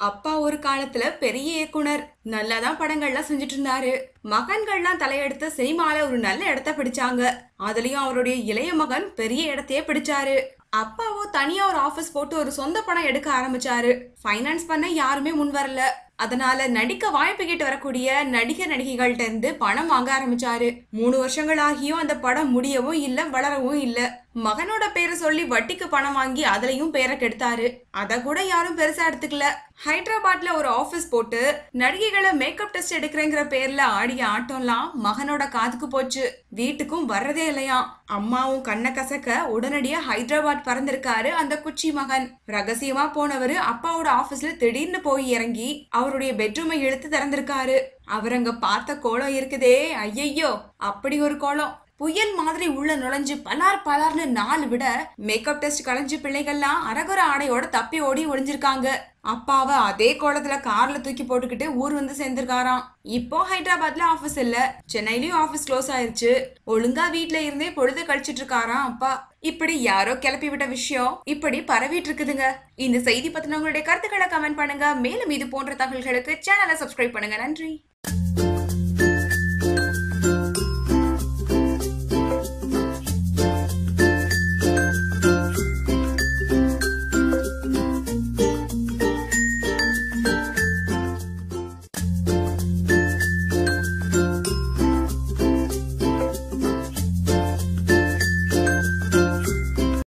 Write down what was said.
அப்பா ஒரு காலத்துல பெரிய இயக்குனர். நல்லாதான் படங்கள்லாம் செஞ்சுட்டு இருந்தாரு மகன்கள்லாம் தலையெடுத்து சினிமால ஒரு நல்ல இடத்த பிடிச்சாங்க. அதுலயும் அவருடைய இளைய மகன் பெரிய இடத்தையே பிடிச்சாரு. அப்பாவோ தனியா ஒரு ஆபீஸ் போட்டு ஒரு சொந்த படம் எடுக்க ஆரம்பிச்சாரு. ஃபைனான்ஸ் பண்ண யாருமே முன் வரல. அதனால நடிக்க வாய்ப்பு கேட்டு வரக்கூடிய நடிகர் நடிகைகள்ட்ட இருந்து பணம் வாங்க ஆரம்பிச்சாரு. மூணு வருஷங்கள் ஆகியும் அந்த படம் முடியவும் இல்ல வளரவும் இல்ல. மகனோட பேரை சொல்லி வட்டிக்கு பணம் வாங்கி அதுலயும் பேரை கெடுத்தாரு. அத கூட யாரும் பெருசா எடுத்துக்கல. ஹைதராபாத்ல ஒரு ஆபீஸ் போட்டு நடிகைகளை மேக்கப் டெஸ்ட் எடுக்கிறேங்கிற பேர்ல ஆடிய ஆட்டம்லாம் மகனோட காதுக்கு போச்சு. வீட்டுக்கும் வர்றதே இல்லையா? அம்மாவும் கண்ண கசக்க உடனடியா ஹைதராபாத் பறந்திருக்காரு அந்த குச்சி மகன். ரகசியமா போனவரு அப்பாவோட ஆபீஸ்ல திடீர்னு போய் இறங்கி அவருடைய பெட்ரூமை இழுத்து திறந்திருக்காரு. அவர் அங்க பார்த்த கோலம் இருக்குதே ஐயையோ அப்படி ஒரு கோலம். புயல் மாதிரி உள்ள நுழைஞ்சு பலார் பலார்னு நாலு விட மேக்கப் டெஸ்ட் கலைஞ்சு பிள்ளைகள்லாம் அரகுர ஆடையோட தப்பி ஓடி ஒளிஞ்சிருக்காங்க. அப்பாவை அதே கோலத்துல கார்ல தூக்கி போட்டுக்கிட்டு ஊர் வந்து சேர்ந்திருக்காராம். இப்போ ஹைதராபாத்ல ஆபீஸ் இல்ல. சென்னையிலயும் ஆபீஸ் க்ளோஸ் ஆயிருச்சு. ஒழுங்கா வீட்ல இருந்தே பொழுது கழிச்சிட்டு இருக்காராம் அப்பா. இப்படி யாரோ கிளப்பி விட்ட விஷயம் இப்படி பரவிட்டு இருக்குதுங்க. இந்த செய்தி பத்தின உங்களுடைய கருத்துக்களை கமெண்ட் பண்ணுங்க. மேலும் இது போன்ற தகவல்களுக்கு சேனலை சப்ஸ்கிரைப் பண்ணுங்க. நன்றி.